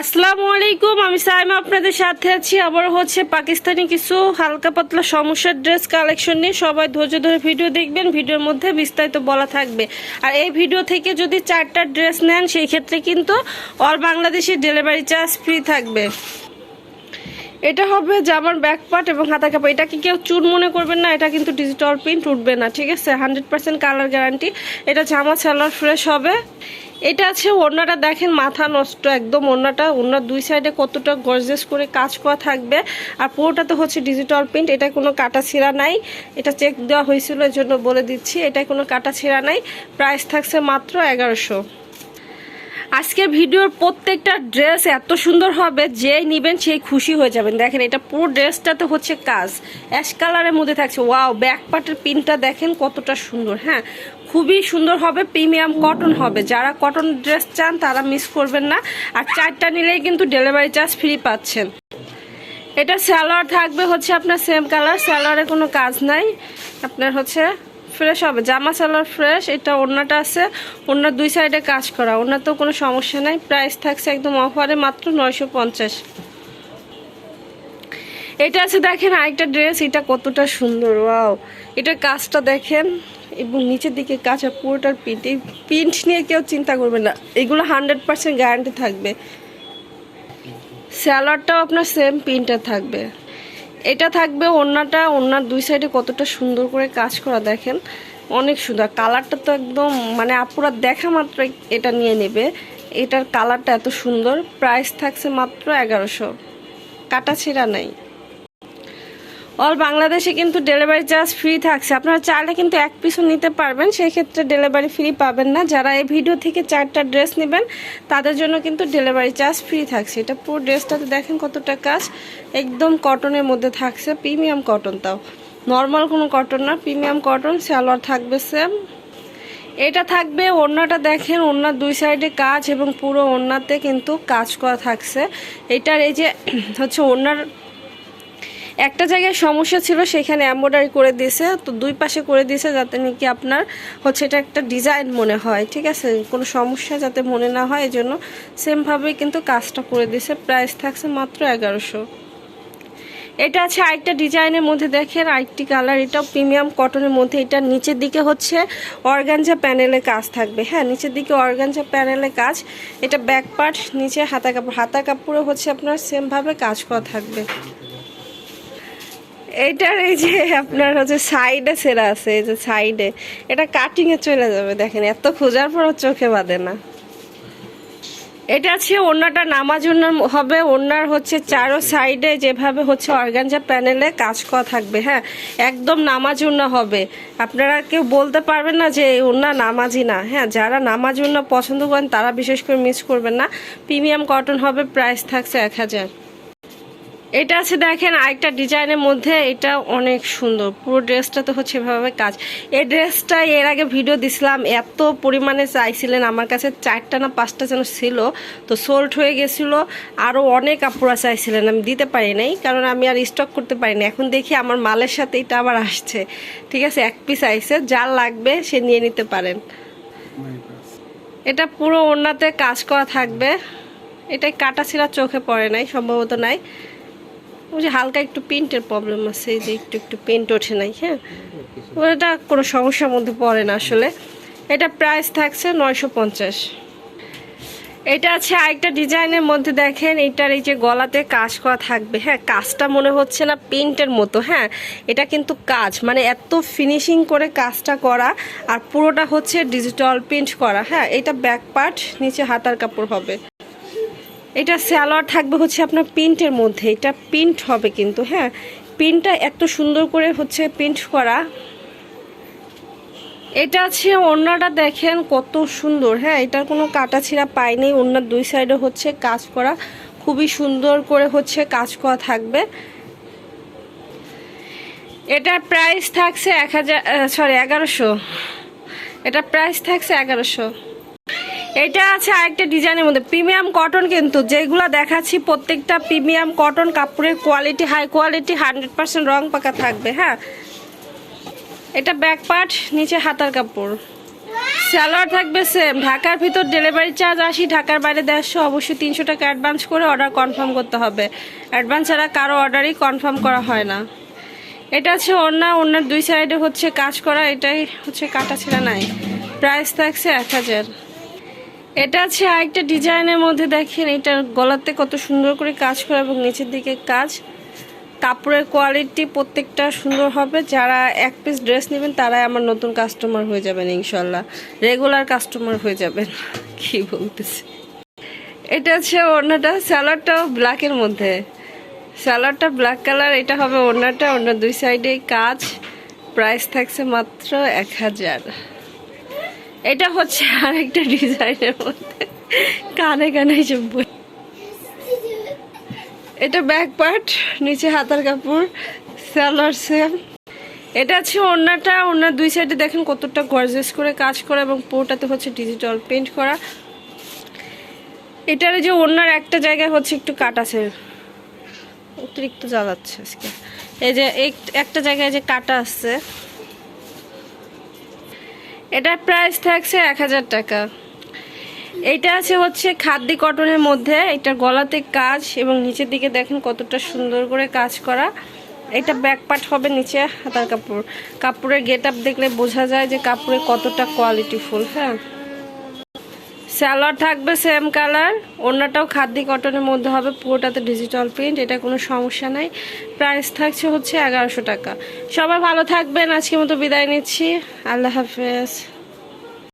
আসসালামু আলাইকুম, আমি সাইমা আপনাদের সাথে আছি। আবার হচ্ছে পাকিস্তানি কিছু হালকা পাতলা সমস্যার ড্রেস কালেকশন নিয়ে। সবাই ধৈর্য ধরে ভিডিও দেখবেন, ভিডিওর মধ্যে বিস্তারিত বলা থাকবে। আর এই ভিডিও থেকে যদি চারটা ড্রেস নেন, সেই ক্ষেত্রে কিন্তু all Bangladeshi delivery charge free থাকবে। এটা হবে জামার ব্যাক পার্ট এবং হাতা কাপড়। এটা কি কেউ চুন মনে করবেন না, এটা কিন্তু ডিজিটাল প্রিন্ট উঠবে না, ঠিক আছে? Hundred percent colour guarantee. এটা জামা সালোয়ার ফ্রেশ হবে। এটা আছে ওড়নাটা দেখেন, মাথা নষ্ট একদম ওড়নাটা। ওড়নার দুই সাইডে কতটা গর্জেস করে কাজ করা থাকবে। আর পুরোটা তো হচ্ছে ডিজিটাল প্রিন্ট এটা কোনো কাটা ছিঁড়া নাই। এটা চেক দেওয়া হয়েছিল এর জন্য বলে দিচ্ছি এটা কোনো কাটা ছিঁড়া নাই। প্রাইস থাকছে মাত্র এগারোশো। আজকের ভিডিওর প্রত্যেকটা ড্রেস এত সুন্দর হবে, যেই নিবেন সেই খুশি হয়ে যাবেন। দেখেন, এটা পুরো ড্রেসটাতে হচ্ছে কাজ। অ্যাশ কালারের মধ্যে থাকছে। ওয়াও, ব্যাক পার্টের পিনটা দেখেন কতটা সুন্দর হ্যাঁ? খুবই সুন্দর হবে, প্রিমিয়াম কটন হবে। যারা কটন ড্রেস চান, তারা মিস করবেন না। আর চারটা নিলেই কিন্তু ডেলিভারি চার্জ ফ্রি পাচ্ছেন। এটা স্যালোয়ার থাকবে হচ্ছে আপনার সেম কালার স্যালোয়ারে কোনো কাজ নাই। আপনার হচ্ছে ফ্রেশ হবে। জামা সালোয়ার ফ্রেশ এটা ওড়নাটা আছে, ওড়নার দুই সাইডে কাজ করা। ওনার তো কোনো সমস্যা নাই প্রাইস থাকছে একদম অফারে মাত্র নয়শো পঞ্চাশ। এটা আছে, দেখেন আরেকটা ড্রেস এটা কতটা সুন্দর ওয়াও এটার কাজটা দেখেন, এবং নিচের দিকে আর পুরোটার প্রিন্ট এই প্রিন্ট নিয়ে কেউ চিন্তা করবে না, এগুলো হান্ড্রেড পার্সেন্ট গ্যারান্টি থাকবে। স্যালাডটাও আপনার সেম প্রিন্টার থাকবে। এটা থাকবে ওড়নাটা, ওড়নার দুই সাইডে কতটা সুন্দর করে কাজ করা দেখেন, অনেক সুন্দর। কালারটা তো একদম মানে আপুরা দেখা মাত্র এটা নিয়ে নেবে। এটার কালারটা এত সুন্দর প্রাইস থাকছে মাত্র এগারোশো। কাটা ছেঁড়া নাই। অল বাংলাদেশে কিন্তু ডেলিভারি চার্জ ফ্রি থাকছে। আপনারা চাইলে কিন্তু এক পিসও নিতে পারবেন সেই ক্ষেত্রে ডেলিভারি ফ্রি পাবেন না। যারা এই ভিডিও থেকে চারটা ড্রেস নেবেন, তাদের জন্য কিন্তু ডেলিভারি চার্জ ফ্রি থাকছে। এটা পুরো ড্রেসটাতে দেখেন কতটা কাজ। একদম কটনের মধ্যে থাকছে প্রিমিয়াম কটন তাও। নর্মাল কোনো কটন না প্রিমিয়াম কটন সালোয়ার থাকবে সেম এটা থাকবে ওড়নাটা দেখেন ওড়নার দুই সাইডে কাজ এবং পুরো ওড়নাতে কিন্তু কাজ করা থাকছে। এটার এই যে, হচ্ছে ওড়নার একটা জায়গায় সমস্যা ছিল, সেখানে এম্ব্রয়ডারি করে দিয়েছে, তো দুই পাশে করে দিয়েছে যাতে নাকি আপনার হচ্ছে এটা একটা ডিজাইন মনে হয়, ঠিক আছে? কোনো সমস্যা যাতে মনে না হয় এই জন্য সেমভাবেই কিন্তু কাজটা করে দিয়েছে। প্রাইস থাকছে মাত্র এগারোশো। এটা আছে আরেকটা ডিজাইনের মধ্যে দেখেন, আরেকটি কালার এটাও প্রিমিয়াম কটনের মধ্যে। এটা নিচের দিকে হচ্ছে অর্গানজা প্যানেলে কাজ থাকবে। হ্যাঁ নিচের দিকে অর্গানজা প্যানেলে কাজ। এটা ব্যাক পার্ট নিচে হাতা কাপড়, হাতা কাপড়ে হচ্ছে আপনার সেমভাবে কাজ করা থাকবে। এইটার এই যে আপনার হচ্ছে সাইডে সেরা আছে, এই যে সাইডে এটা কাটিং এ চলে যাবে, দেখেন, এত খোঁজার পর চোখে বাঁধে না। এটা আছে ওড়নাটা নামাজ হবে, ওড়নার হচ্ছে চারো সাইডে যেভাবে হচ্ছে অর্গানজা প্যানেলে কাজ করা থাকবে হ্যাঁ? একদম নামাজ হবে। আপনারা কেউ বলতে পারবেন না যে ওড়না নামাজি না হ্যাঁ? যারা নামাজ পছন্দ করেন, তারা বিশেষ করে মিস করবেন না। প্রিমিয়াম কটন হবে প্রাইস থাকছে এক হাজার। এটা আছে দেখেন আরেকটা ডিজাইনের মধ্যে, এটা অনেক সুন্দর। পুরো ড্রেসটা তো হচ্ছে এভাবে কাজ। এই ড্রেসটা এর আগে ভিডিও দিছিলাম, এত পরিমাণে চাইছিলেন আমার কাছে, চারটা না পাঁচটা যেন ছিল, তো সোল্ড হয়ে গেছিল। আরও অনেক আপুরা চাইছিলেন, আমি দিতে পারি নাই, কারণ আমি আর স্টক করতে পারি না এখন দেখি আমার মালের সাথে এটা আবার আসছে। ঠিক আছে, এক পিস আইসে যার লাগবে সে নিয়ে নিতে পারেন। এটা পুরো ওড়নাতে কাজ করা থাকবে। এটাই কাটা ছিঁড়া চোখে পড়ে নাই, সম্ভবত নাই। ওই যে হালকা একটু পেন্টের প্রবলেম আছে, এই যে একটু একটু পেন্ট ওঠে নাই হ্যাঁ? ওটা কোনো সমস্যার মধ্যে পড়ে না আসলে। এটা প্রাইস থাকছে নয়শো পঞ্চাশ। এটা আছে আরেকটা ডিজাইনের মধ্যে দেখেন, এটার এই যে গলাতে কাজ করা থাকবে হ্যাঁ? কাজটা মনে হচ্ছে না পেন্টের মতো হ্যাঁ? এটা কিন্তু কাজ মানে এত ফিনিশিং করে কাজটা করা, আর পুরোটা হচ্ছে ডিজিটাল প্রিন্ট করা হ্যাঁ? এটা ব্যাক পার্ট নিচে হাতার কাপড় হবে। এটা স্যালোয়ার থাকবে হচ্ছে আপনার প্রিন্টের মধ্যে। এটা প্রিন্ট হবে কিন্তু হ্যাঁ? প্রিন্টটা এত সুন্দর করে হচ্ছে প্রিন্ট করা। এটা আছে ওড়নাটা দেখেন কত সুন্দর হ্যাঁ? এটার কোনো কাটা ছিঁড়া পাইনি ওড়নার দুই সাইডে হচ্ছে কাজ করা। খুবই সুন্দর করে হচ্ছে কাজ করা থাকবে। এটার প্রাইস থাকছে এক হাজার সরি এগারোশো। এটা প্রাইস থাকছে এগারোশো। এটা আছে আরেকটা ডিজাইনের মধ্যে। প্রিমিয়াম কটন কিন্তু যেগুলো দেখাচ্ছি, প্রত্যেকটা প্রিমিয়াম কটন কাপড়ের quality high quality hundred percent রং পাকা থাকবে হ্যাঁ? এটা ব্যাক পার্ট নিচে হাতার কাপড়। স্যালোয়ার থাকবে সেম ঢাকার ভিতর ডেলিভারি চার্জ আসি ঢাকার বাইরে দেড়শো। অবশ্যই তিনশো টাকা অ্যাডভান্স করে অর্ডার কনফার্ম করতে হবে। অ্যাডভান্স ছাড়া কারও অর্ডারই কনফার্ম করা হয় না। এটা হচ্ছে ওড়না, ওড়নার দুই সাইডে হচ্ছে কাজ করা। এটাই হচ্ছে কাটা ছেঁড়া নাই। প্রাইস থাকছে এক হাজার। এটা আছে আরেকটা ডিজাইনের মধ্যে দেখেন, এটার গলাতে কত সুন্দর করে কাজ করা এবং নিচের দিকে কাজ। কাপড়ের কোয়ালিটি প্রত্যেকটা সুন্দর হবে। যারা এক পিস ড্রেস নেবেন, তারাই আমার নতুন কাস্টমার হয়ে যাবেন ইনশাল্লাহ রেগুলার কাস্টমার হয়ে যাবেন। কি বলতেছি? এটা হচ্ছে ওড়নাটা স্যালাডটাও ব্ল্যাকের মধ্যে। স্যালাডটা ব্ল্যাক কালার এটা হবে ওড়নাটা। ওড়নার দুই সাইডে কাজ। প্রাইস থাকছে মাত্র এক হাজার। এটা হচ্ছে আরেকটা ডিজাইনের মধ্যে। কানে কানে সব বই। এটা ব্যাক পার্ট, নিচে হাতার কাপড় স্যালার সেম। এটা হচ্ছে ওড়নাটা, ওড়নার দুই সাইডে দেখেন কতটা গর্জেস করে কাজ করা এবং পোটাতে হচ্ছে ডিজিটাল পেন্ট করা। এটার যে ওড়নার একটা জায়গায় হচ্ছে একটু কাট আছে। অতিরিক্ত জ্বালাচ্ছে আজকে। এই যে এক- একটা জায়গায় যে কাটা আছে এটার প্রাইস থাকছে এক হাজার টাকা। এটা আছে হচ্ছে খাদ্য কটনের মধ্যে। এটা গলাতে কাজ এবং নিচের দিকে দেখেন কতটা সুন্দর করে কাজ করা। এটা ব্যাক পার্ট হবে নিচে হাতার কাপড়। কাপড়ের গেট আপ দেখলে বোঝা যায় যে কাপড়ে কতটা কোয়ালিটিফুল হ্যাঁ? স্যালোয়ার থাকবে সেম কালার অন্যটাও খাদ্য কটনের মধ্যে হবে, পুরোটাতে ডিজিটাল প্রিন্ট এটা কোনো সমস্যা নাই। প্রাইস থাকছে হচ্ছে এগারোশো টাকা। সবাই ভালো থাকবেন আজকে মতো বিদায় নিচ্ছি। আল্লাহ হাফেজ।